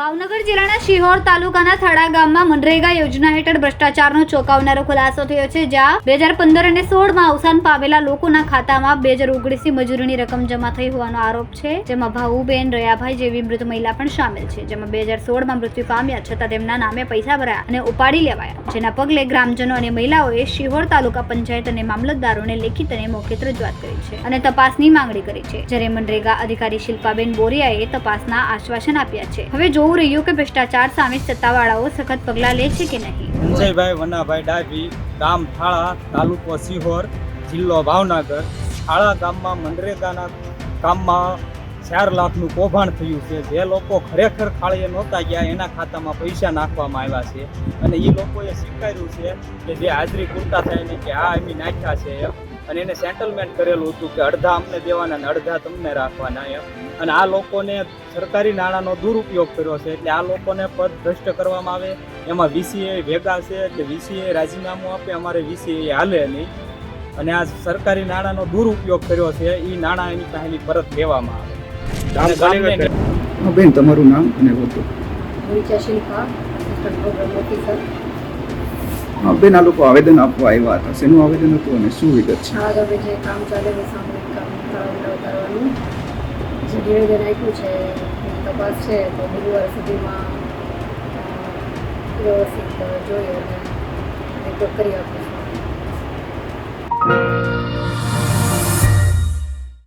ભાવનગર જિલ્લાના શિહોર તાલુકાના થડા ગામમાં મનરેગા યોજના હેઠળ ભ્રષ્ટાચારનો ચોંકાવનારો ખુલાસો થયો છે, જ્યાં બે હજાર પંદર અને સોળમાં અવસાન પામેલા લોકોના ખાતામાં બે હજાર ઓગણીસની મજૂરીની રકમ જમા થઈ હોવાનો આરોપ છે. જેમાં ભાવુબેન રયાભાઈ જેવી મૃત મહિલા પણ સામેલ છે, જેમાં બે હજાર સોળમાં મૃત્યુ પામ્યા છતાં તેમના નામે પૈસા ભરાયા અને ઉપાડી લેવાયા. જેના પગલે ગ્રામજનો અને મહિલાઓએ શિહોર તાલુકા પંચાયત અને મામલતદારોને લેખિત અને મૌખિક રજૂઆત કરી છે અને તપાસની માંગણી કરી છે. જ્યારે મનરેગા અધિકારી શિલ્પાબેન બોરિયાએ તપાસના આશ્વાસન આપ્યા છે. હવે જોવું રહ્યું કે ભ્રષ્ટાચાર સામે સત્તાવાળાઓ સખત પગલાં લે છે કે નહીં? સંજયભાઈ વનાભાઈ ડાભી, ગામ થાળા, તાલુકો સિહોર, જિલ્લો ભાવનગર. થાળા ગામમાં મનરેગાના કામમાં ચાર લાખનું કૌભાંડ થયું છે. જે લોકો ખરેખર ખાળીએ નહોતા ગયા, એના ખાતામાં પૈસા નાખવામાં આવ્યા છે. અને એ લોકોએ સ્વીકાર્યું છે કે જે હાજરી પૂરતા થાય ને કે આ એમની નાખ્યા છે એમ. અને એને સેટલમેન્ટ કરેલું હતું કે અડધા અમને દેવાના અને અડધા તમને રાખવાના એમ. અને આ લોકોને સરકારી નાણાંનો દુરુપયોગ કર્યો છે એટલે આ લોકોને પદ ભ્રષ્ટ કરવામાં આવે. એમાં વીસીએ ભેગા છે એટલે વીસીએ રાજીનામું આપે અમારે વીસીએ હાલે નહીં. અને આ સરકારી નાણાંનો દુરુપયોગ કર્યો છે એ નાણાં એની પાસેની પરત લેવામાં આવે. બેન તમારું નામ અને હોદ્દો રીચા શિલ્પા ઓફિસર બેન આ લોકો આવેદન આપવા આવ્યા હતા. શેનું આવેદન હતું અને શું વિગત છે? આ હવે જે કામ ચાલે છે કામ તળાવ ઉતારવાનું જે નિવેદન આપ્યું છે તપાસ છે, તો બુધવાર સુધીમાં વ્યવસ્થિત જોઈએ અને રિપોર્ટ કરી આપીશું.